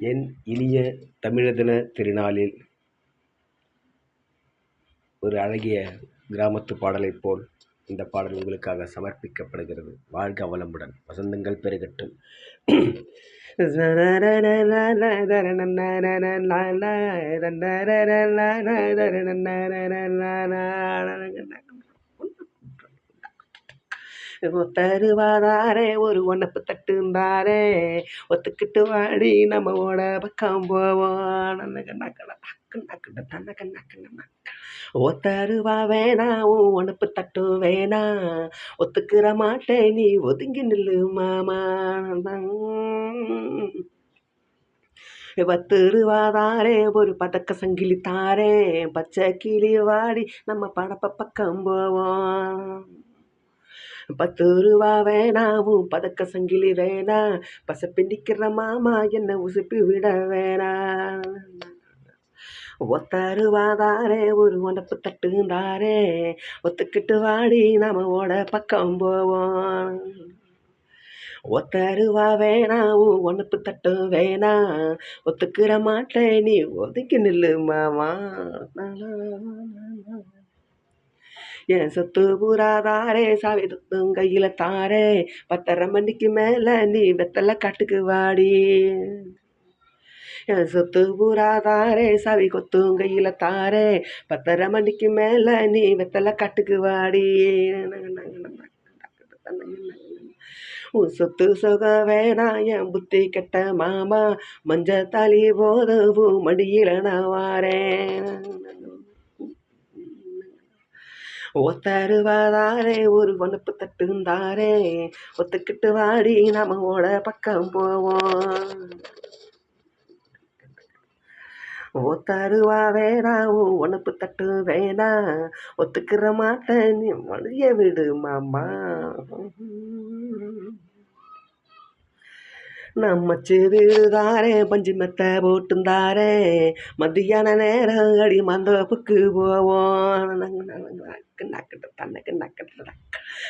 என் இனிய தமிழர் தின திருநாளில் ஒரு அழகிய கிராமத்து பாடலைப் போல் இந்த பாடல் உங்களுக்காக சமர்ப்பிக்கப்படுகிறது வாழ்க வளமுடன் வசந்தங்கள் பெருகட்டும் தருவாதாரே ஒரு ஒன்னப்பு தட்டுந்தாரே. ஒத்துக்கிட்டு வாடி நம்ம ஓட பக்கம் போவோம். ஓ தருவா வேணா உன் ஒனப்பு தட்டு வேணா. ஒத்துக்கிற மாட்டே நீ ஒதுங்கி நில்லு மாமா. பத்து ரூபாதாரே ஒரு பதக்க சங்கிலி தாரே. பச்சை கிளி வாடி நம்ம படப்ப பக்கம் போவோம். பத்து ரூபா வேணாவும் பதக்க சங்கிலி வேணா பசப்பிண்டிக்கிற மாமா என்ன உசுப்பி விட வேணா. ஒத்தருவாதாரே ஒரு உடப்பு தட்டுந்தாரே ஒத்துக்கிட்டு வாடி நாம ஓட பக்கம் போவோம். ஒத்தருவா வேணா உன் ஒனப்பு தட்டு வேணா. ஒத்துக்கிற மாட்டேன் நீ ஒதுக்கி நில்லு மாமா. என் சொத்து பூராதாரே சாவி துத்தும் கையில் தாரே. பத்தரை மணிக்கு மேலே நீ வெத்தலை காட்டுக்கு வாடி. என் சொத்து பூராதாரே சாவி கொத்தும் கையில் தாரே. பத்தரை மணிக்கு மேலே நீ வெத்தலை காட்டுக்கு வாடி. உன் சொத்து சொக வேணாம் என் புத்தி கெட்ட மாமா. மஞ்ச தாலி போதவும் மடியில் நான் வாரேன். ஒத்தருவாதாரே ஒரு வனப்பு தட்டுந்தாரே. ஒத்துக்கிட்டு வாடி நாம ஓட பக்கம் போவோம். ஒத்தருவா வேணா உனப்பு தட்டு வேணா. ஒத்துக்கிற மாட்டேன் நீ வழிய விடு மாமா. நம்மச்சு வீடுதாரே பஞ்சு மெத்த போட்டுந்தாரே. மத்தியான நேரம் அடி மந்தப்புக்கு போவோம். நக்கட்டு தன்னக்கு நக்கட்டு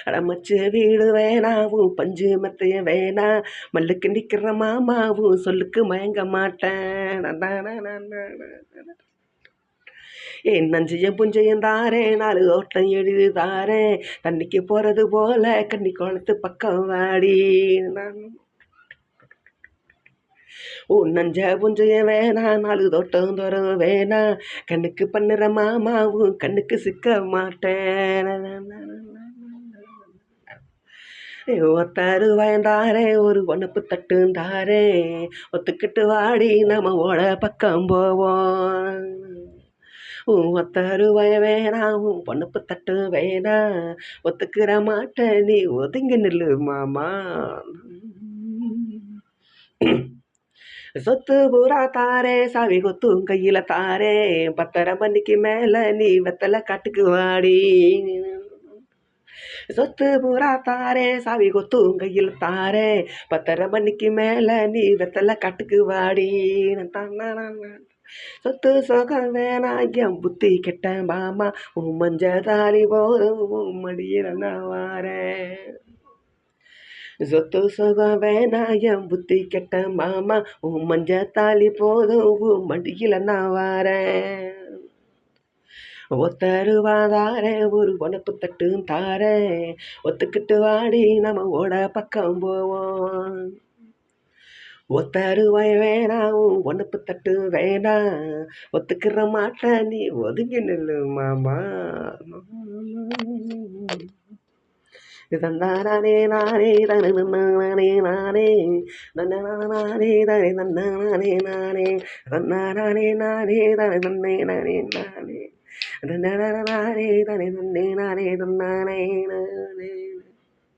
அடமச்சு வீடு வேணாவும் பஞ்சு மெத்தைய வேணா. மல்லுக்கு நிற்கிற மாமாவும் சொல்லுக்கு மயங்க மாட்டேன். என் நஞ்சையும் புஞ்சையும் தாரே நாலு ஓட்டம் எழுதுதாரே தண்ணிக்கு போகிறது போல கண்ணி குளத்து பக்கம் வாடி. நான் உன் நஞ்ச புஞ்சைய வேணா நாலு தோட்டம் தோறும் வேணா. கண்ணுக்கு பண்ணுற மாமாவும் கண்ணுக்கு சிக்க மாட்டேன். ஒத்தாரு வயந்தாரே ஒரு ஒனப்பு தட்டுந்தாரே. ஒத்துக்கிட்டு வாடி நம்ம ஓட பக்கம் போவோம். ஒத்தாரு வய வேணாம் பொண்ணப்பு தட்டு வேணா. ஒத்துக்கிற மாட்டேன் நீ ஒதுங்கி நில்லு மாமா. சொத்து பூரா தாரே சாவி கொத்தும் கையில தாரே. பத்தரை மணிக்கு மேல நீ வெத்தலை காட்டுக்கு வாடி. சொத்து பூரா தாரே சாவி கொத்தும் கையில் தாரே. பத்தரை மணிக்கு மேல நீ வெத்தலை காட்டுக்கு வாடி. சொத்து சொகம் வேணாம் என் புத்தி கெட்ட மாமா. உன் மஞ்ச தாலி போதும் உன் மடியில் நான் வாரேன். சொத்து சுகம் வேணாயம் புத்தி கெட்ட மாமா உன் மஞ்ச தாலி போதும் உன் மடியில் நான் வாரேன். ஒத்தருவாதாரே ஒரு உனப்பு தட்டும் தாரேன். ஒத்துக்கிட்டு வாடி நம்ம ஓட பக்கம் போவோம். ஒத்தருவாய் வேணாம் உனப்பு தட்டு வேணாம் ஒத்துக்கிற மாட்டா நீ ஒதுங்கி நில்லு மாமா. 哒哒哒哒哩啦哩哒哩哒啦哩啦哩，哒哒啦啦哩哒哩哒哒啦哩啦哩，哒哒啦哩啦哩哒哩哒哩啦哩啦哩，哒哒啦啦哩哒哩哒哩啦哩哒哩啦哩。